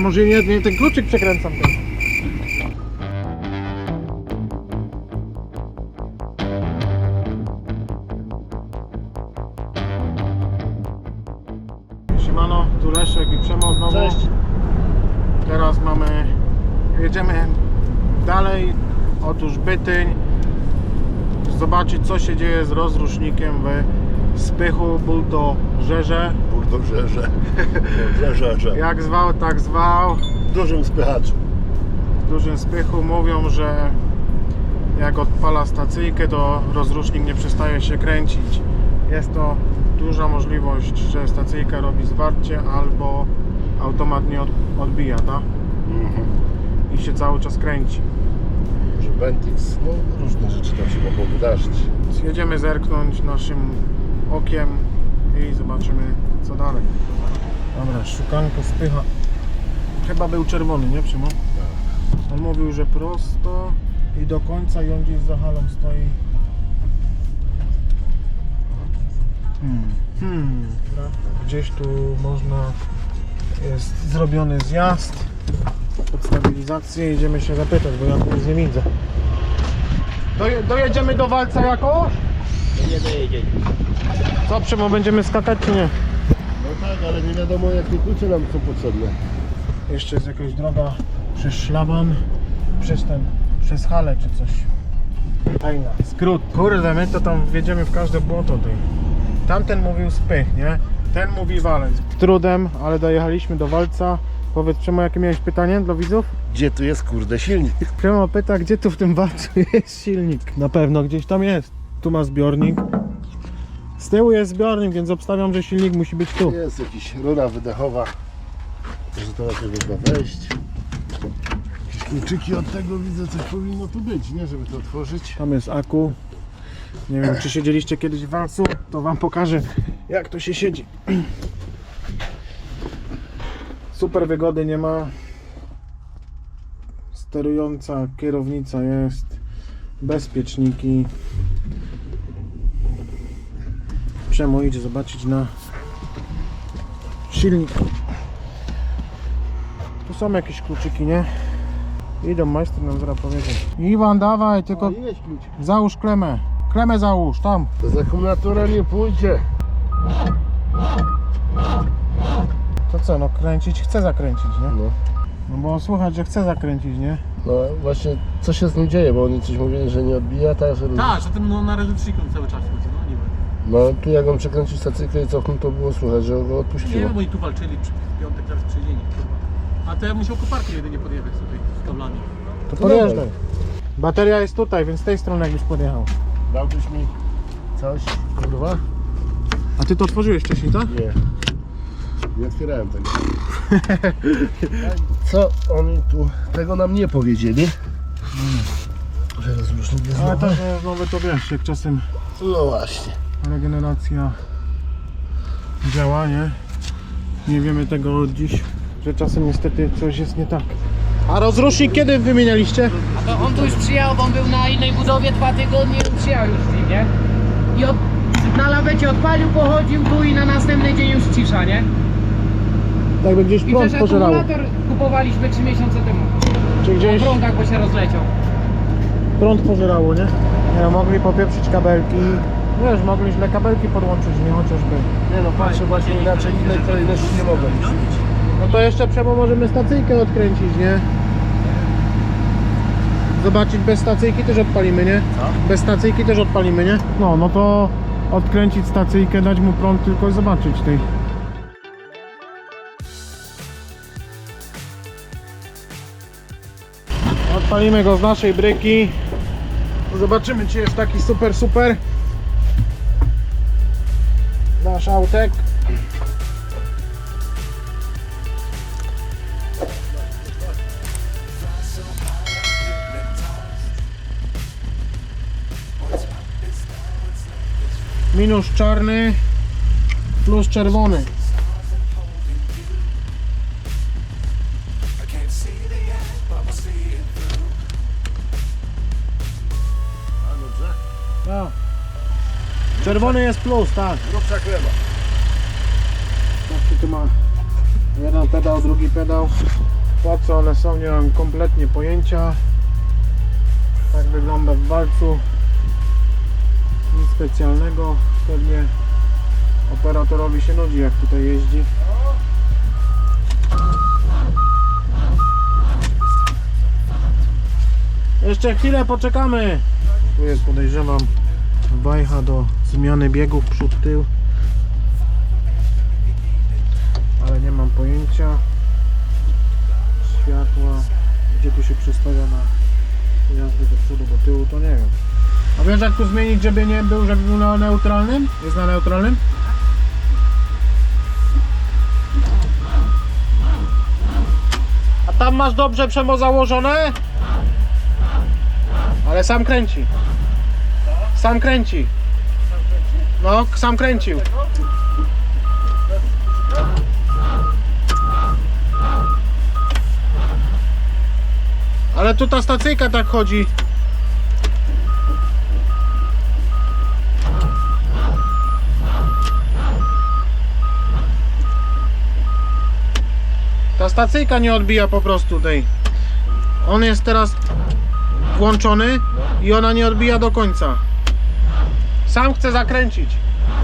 może nie, nie ten kluczyk przekręcam ten. Siemano, tu Leszek i Przemo znowu. Cześć. Teraz mamy, jedziemy dalej, otóż Bytyń. Zobaczyć co się dzieje z rozrusznikiem w Spychu, Buldożerze. Dobrze, że. Dobrze, że, że. Jak zwał, tak zwał. W dużym spychaczu. W dużym Spychu mówią, że jak odpala stacyjkę, to rozrusznik nie przestaje się kręcić. Jest to duża możliwość, że stacyjka robi zwarcie albo automat nie od- odbija, tak? Mhm. I się cały czas kręci. Że Bentix, no różne rzeczy tam się mogą wydarzyć. Jedziemy zerknąć naszym okiem i zobaczymy co dalej. Dobra, szukanko spycha. Chyba był czerwony, nie Przymo? On mówił, że prosto i do końca i on gdzieś za halą stoi. Hmm. Hmm. Gdzieś tu można jest zrobiony zjazd pod stabilizację. Jedziemy się zapytać, bo ja tu nic nie widzę. Doje, dojedziemy do walca jakoś? Nie dojedziecie. Co, Przemo, będziemy skakać czy nie? No tak, ale nie wiadomo jakie klucze nam są potrzebne. Jeszcze jest jakaś droga przez szlaban, przez ten, przez halę czy coś. Fajna. Skrót. Kurde, my to tam wjedziemy w każde błoto tej. Tamten mówił spych, nie? Ten mówi walec. Trudem, ale dojechaliśmy do walca. Powiedz Przemo, jakie miałeś pytanie dla widzów? Gdzie tu jest kurde silnik? Przemo pyta, gdzie tu w tym walcu jest silnik. Na pewno gdzieś tam jest. Tu ma zbiornik. Z tyłu jest zbiornik, więc obstawiam, że silnik musi być tu. Jest jakiś rura wydechowa. Że to jakoś można wejść. Jakieś kluczyki od tego widzę, coś powinno tu być, nie? Żeby to otworzyć. Tam jest aku. Nie wiem, czy siedzieliście kiedyś w walcu, to wam pokażę, jak to się siedzi. Super wygody nie ma. Sterująca kierownica jest. Bezpieczniki. Przemo idzie zobaczyć na silnik. Tu są jakieś kluczyki, nie? Idą, majster nam zaraz powiedzieć. Iwan, dawaj, tylko O. Załóż klemę. Klemę załóż, tam. Z akumulatora nie pójdzie. To co, no kręcić chce zakręcić, nie? No. No bo słychać, że chce zakręcić, nie? No właśnie, co się z nim dzieje, bo oni coś mówili, że nie odbija, tak, że... Tak, że ten no, na rozruszniku cały czas no tu jak on przekręcił stacyjkę i cofnął, to było słychać, że go Nie odpuściło. wiem, oni tu walczyli przy w piątek, teraz przy dzień, kurwa. A to ja musiał koparkę jedynie podjechać sobie z kablami. To podjeżdżaj. Bateria jest tutaj, więc z tej strony jakbyś podjechał. Dałbyś mi coś, kurwa? A ty to otworzyłeś wcześniej, tak? Nie. Nie otwierałem tego. Co oni tu, tego nam nie powiedzieli. Że rozrusznik jest Ale nowy. to, że nowe to wiesz, jak czasem No właśnie. Regeneracja działa, nie? Nie wiemy tego od dziś, że czasem niestety coś jest nie tak. A rozrusznik kiedy wymienialiście? A to on tu już przyjechał, bo on był na innej budowie dwa tygodnie i przyjechał już z nim, nie? I od, na lawecie odpalił, pochodził tu i na następny dzień już cisza, nie? Tak by gdzieś I prąd pożerało. akumulator kupowaliśmy 3 miesiące temu. Czy gdzieś prądach, bo się rozleciał. prąd pożerało, nie? Nie no, mogli popieprzyć kabelki. Wiesz, mogli źle kabelki podłączyć, nie chociażby. Nie no, patrzę właśnie inaczej, innej kolejności nie mogę. No to jeszcze przemo możemy stacyjkę odkręcić, nie? Zobaczyć bez stacyjki też odpalimy, nie? Co? Bez stacyjki też odpalimy, nie? No, no to odkręcić stacyjkę, dać mu prąd tylko i zobaczyć tej. Odpalimy go z naszej bryki. Zobaczymy, czy jest taki super, super. Nasz autek. Minus czarny plus czerwony. Czerwony jest plus, tak. Grubsza klema. Patrzcie, tu ma Jeden pedał, drugi pedał. Po co one są, nie mam kompletnie pojęcia. Tak wygląda w walcu. Nic specjalnego. Pewnie operatorowi się nudzi jak tutaj jeździ. Jeszcze chwilę poczekamy. Tu jest podejrzewam wajcha do zmiany biegów przód tył. Ale nie mam pojęcia. Światła. Gdzie tu się przestawia na jazdy do przodu, do tyłu, to nie wiem. A wiesz jak tu zmienić, żeby nie był, żeby był na neutralnym? Jest na neutralnym? A tam masz dobrze przemo założone? Ale sam kręci. Sam kręci. No, sam kręcił. Ale tu ta stacyjka tak chodzi. Ta stacyjka nie odbija po prostu tej. On jest teraz włączony i ona nie odbija do końca. Sam chce zakręcić.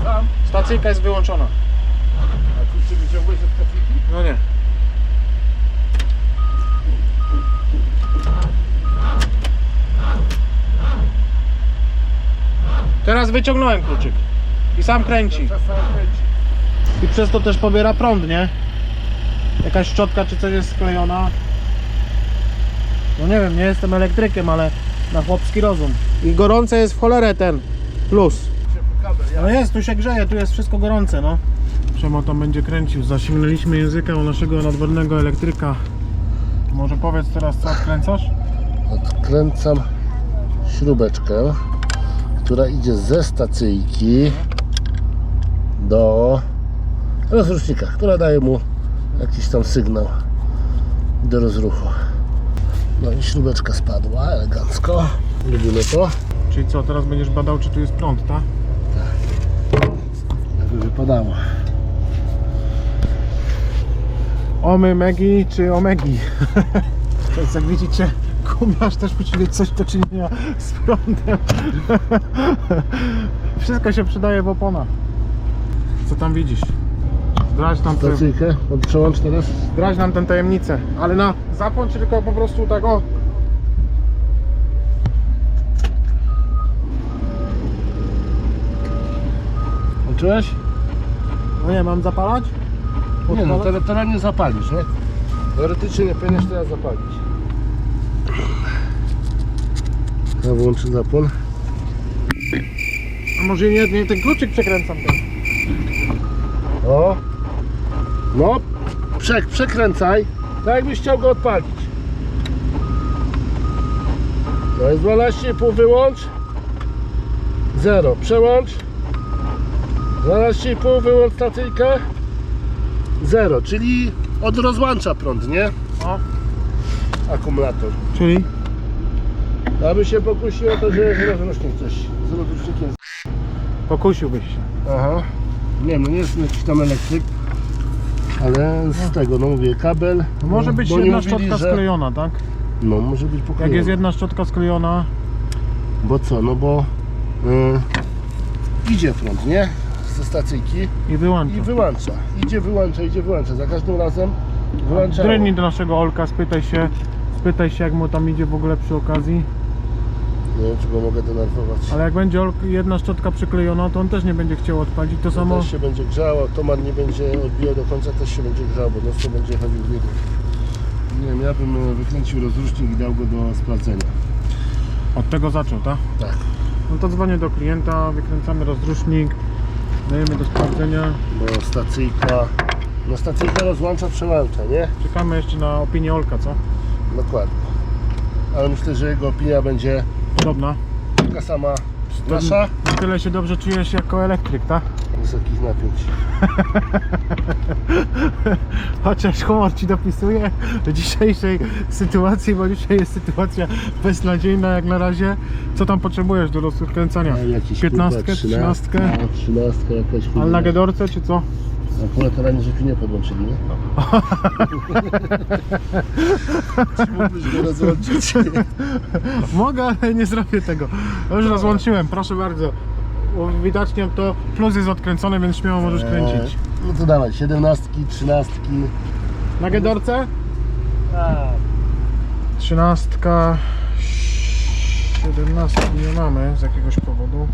Sam? Stacyjka jest wyłączona. A kluczy wyciągłeś od kafiki? No nie. Teraz wyciągnąłem kluczyk i sam kręci. Sam kręci. I przez to też pobiera prąd, nie? Jakaś szczotka czy coś jest sklejona. No nie wiem, nie jestem elektrykiem, ale na chłopski rozum. I gorące jest w cholerę ten plus. No jest, tu się grzeje, tu jest wszystko gorące, no. Przemo tam będzie kręcił. Zasięgnęliśmy języka u naszego nadwornego elektryka. Może powiedz teraz co odkręcasz? Odkręcam śrubeczkę, która idzie ze stacyjki do rozrusznika, która daje mu jakiś tam sygnał do rozruchu. No i śrubeczka spadła elegancko. Lubimy to. Czyli co, teraz będziesz badał czy tu jest prąd, tak? Jakby wypadało. Omy Megi czy Omegi? To jest jak widzicie, gumiarz też musi mieć coś do czynienia z prądem. Wszystko się przydaje w oponach. Co tam widzisz? Zdradź nam, Stacyjkę przełącz teraz. zdradź nam tę tajemnicę. Ale na zapłącz tylko po prostu tak o. Włączyłeś? No nie, mam zapalać? Nie no, teraz, teraz nie zapalisz, nie? Teoretycznie nie powinieneś teraz zapalić. Ja włączę zapłon. A może nie, nie ten kluczyk przekręcam ten. O! No, przek, przekręcaj, tak jakbyś chciał go odpalić. To jest 12,5 wyłącz. 0, przełącz. 12,5 wyłącz stacyjkę. 0, czyli od rozłącza prąd, nie? O, Akumulator. czyli? Aby się pokusiło to, że jest rozrusznik coś. Z rozrusznikiem. Pokusiłbyś się. Aha. Nie no nie jestem jakiś tam elektryk. Ale z tego, no mówię, kabel. To może no, być bo oni jedna mówili, szczotka że- sklejona, tak? No może być Jak jest jedna szczotka sklejona, Bo co, no bo y, idzie prąd, nie? Ze stacyjki i wyłącza. i wyłącza. Idzie, wyłącza, idzie, wyłącza. Za każdym razem wyłącza. Drgnij do naszego Olka, spytaj się, spytaj się jak mu tam idzie w ogóle przy okazji. Nie wiem, czy go mogę denerwować. Ale jak będzie Olk, jedna szczotka przyklejona, to on też nie będzie chciał odpalić. To To samo. też się będzie grzał, automat nie będzie odbijał do końca, też się będzie grzał, bo no to będzie chodził w biegu. Nie wiem, ja bym e, wykręcił rozrusznik i dał go do sprawdzenia. Od tego zaczął, tak? Tak. No to dzwonię do klienta, wykręcamy rozrusznik, dajemy do sprawdzenia. Bo stacyjka, no stacyjka rozłącza, przełącza, nie? Czekamy jeszcze na opinię Olka, co? Dokładnie. Ale myślę, że jego opinia będzie Podobna. taka sama nasza. Na tyle się dobrze czujesz jako elektryk, tak? Wysokich napięć. Chociaż humor ci dopisuje do dzisiejszej sytuacji, bo dzisiaj jest sytuacja beznadziejna jak na razie. Co tam potrzebujesz do rozkręcania? A jakiś, 15, kurwa, 13? No, 13 jakaś Ale na Gedorce czy co? Akumulatora żeśmy nie podłączyli, nie? Czy mógłbyś go rozłączyć? Mogę, ale nie zrobię tego. Już rozłączyłem, proszę bardzo. Bo Widocznie to plus jest odkręcony, więc śmiało możesz kręcić. No to dawaj, siedemnastki, trzynastki. Na Gedorce? Tak. Trzynastka, siedemnastki nie mamy z jakiegoś powodu,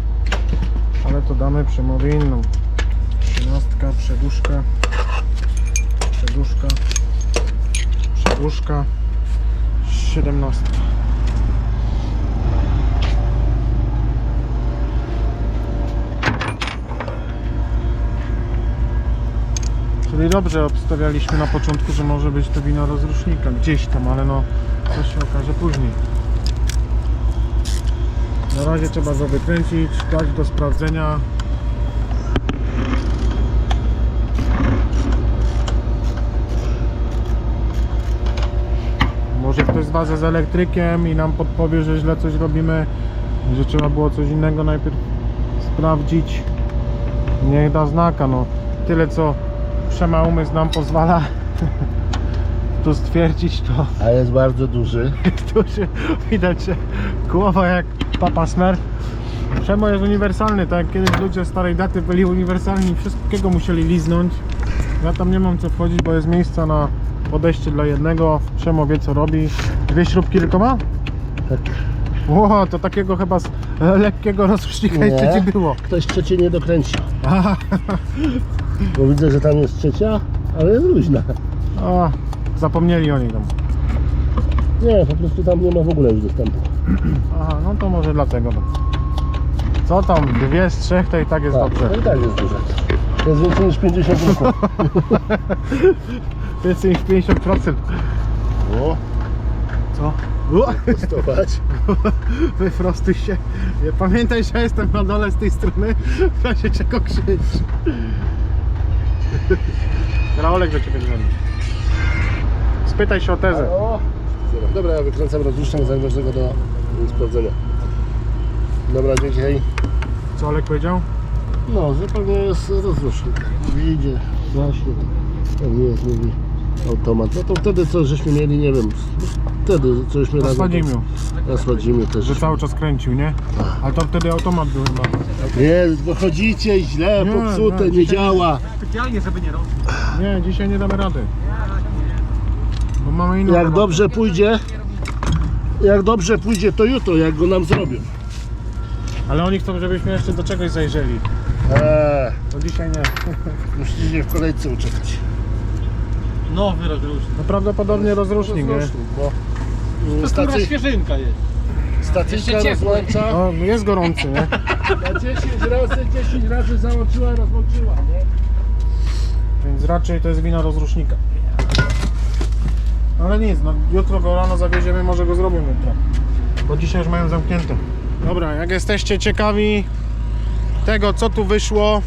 ale to damy przemowę inną. Trzynastka, przeduszka, przeduszka, przeduszka, siedemnastka. Dobrze obstawialiśmy na początku, że może być to wino rozrusznika gdzieś tam, ale no to się okaże później. Na razie trzeba go wykręcić, dać do sprawdzenia. Może ktoś z Was jest elektrykiem i nam podpowie, że źle coś robimy, że trzeba było coś innego najpierw sprawdzić. Niech da znaka, no. Tyle co Przema umysł nam pozwala tu stwierdzić, to A jest bardzo duży. się widać, że głowa jak papa smer. Przemo jest uniwersalny, tak jak kiedyś ludzie starej daty byli uniwersalni, wszystkiego musieli liznąć. Ja tam nie mam co wchodzić, bo jest miejsca na podejście dla jednego. Przemo wie co robi. Dwie śrubki tylko ma? Tak. Ło, to takiego chyba lekkiego rozrusznika jeszcze nie było. Ktoś trzeciej nie dokręcił. Bo widzę, że tam jest trzecia, ale jest luźna. o, zapomnieli o niej tam. Nie, po prostu tam nie ma w ogóle już dostępu. Aha, no to może dlatego. no. Co tam, dwie z trzech to i tak jest Tak, dobrze. to i tak jest duże. To jest więcej niż 50 ruchów. Więcej niż 50%. O, Co? testować. Wyfrostuj się. Pamiętaj, że jestem na dole z tej strony. W razie czego krzycz. Raolek do ciebie dzwoni. Spytaj się o tezę. O, Dobra, ja wykręcam rozrusznik, zawiążę go do sprawdzenia. Dobra, dzięki, hej. Co Olek powiedział? No, zupełnie jest rozrusznik. Idzie, właśnie. Pewnie jest, mówi automat. No to wtedy co żeśmy mieli, nie wiem, wtedy co żeśmy Na Sładzimiu, Na Sładzimiu też. że cały czas kręcił, nie? Ale to wtedy automat był chyba. Nie, bo chodzicie źle, Nie, popsute, nie, nie dzisiaj- działa. Specjalnie, żeby nie robić. Nie, dzisiaj nie damy rady. Bo mamy inną Jak robotę. dobrze pójdzie, jak dobrze pójdzie, to jutro, jak go nam zrobią. Ale oni chcą, żebyśmy jeszcze do czegoś zajrzeli. Eee, To dzisiaj nie. musicie w kolejce uczekać. Nowy rozrusznik. No prawdopodobnie rozrusznik, nie? Rozrusznik, bo To jest która stacy, świeżynka jest. stacyjka Jeszcze ciepły. rozłącza. No, jest gorący, nie? Na 10 razy, 10 razy załączyła, rozłączyła, nie? Więc raczej to jest wina rozrusznika. Ale nic, no jutro go rano zawieziemy, może go zrobią jutro. Bo dzisiaj już mają zamknięte. Dobra, jak jesteście ciekawi tego, co tu wyszło,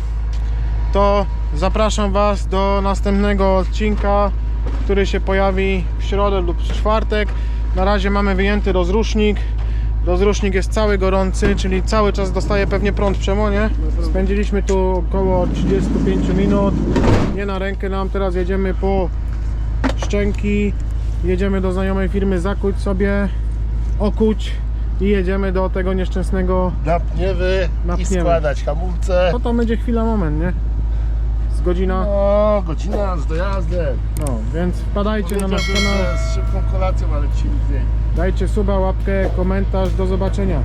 to zapraszam Was do następnego odcinka, który się pojawi w środę lub w czwartek. Na razie mamy wyjęty rozrusznik. Rozrusznik jest cały gorący, czyli cały czas dostaje pewnie prąd przemonie. Spędziliśmy tu około 35 minut. Nie na rękę nam, teraz jedziemy po szczęki. Jedziemy do znajomej firmy zakuć sobie, okuć i jedziemy do tego nieszczęsnego. Napniewy i Napniemy. składać hamulce. No to będzie chwila, moment, nie? Godzina. No, godzina z dojazdem. No, więc wpadajcie na nasz kanał. z szybką kolacją, ale ci nic nie. Dajcie suba, łapkę, komentarz. Do zobaczenia.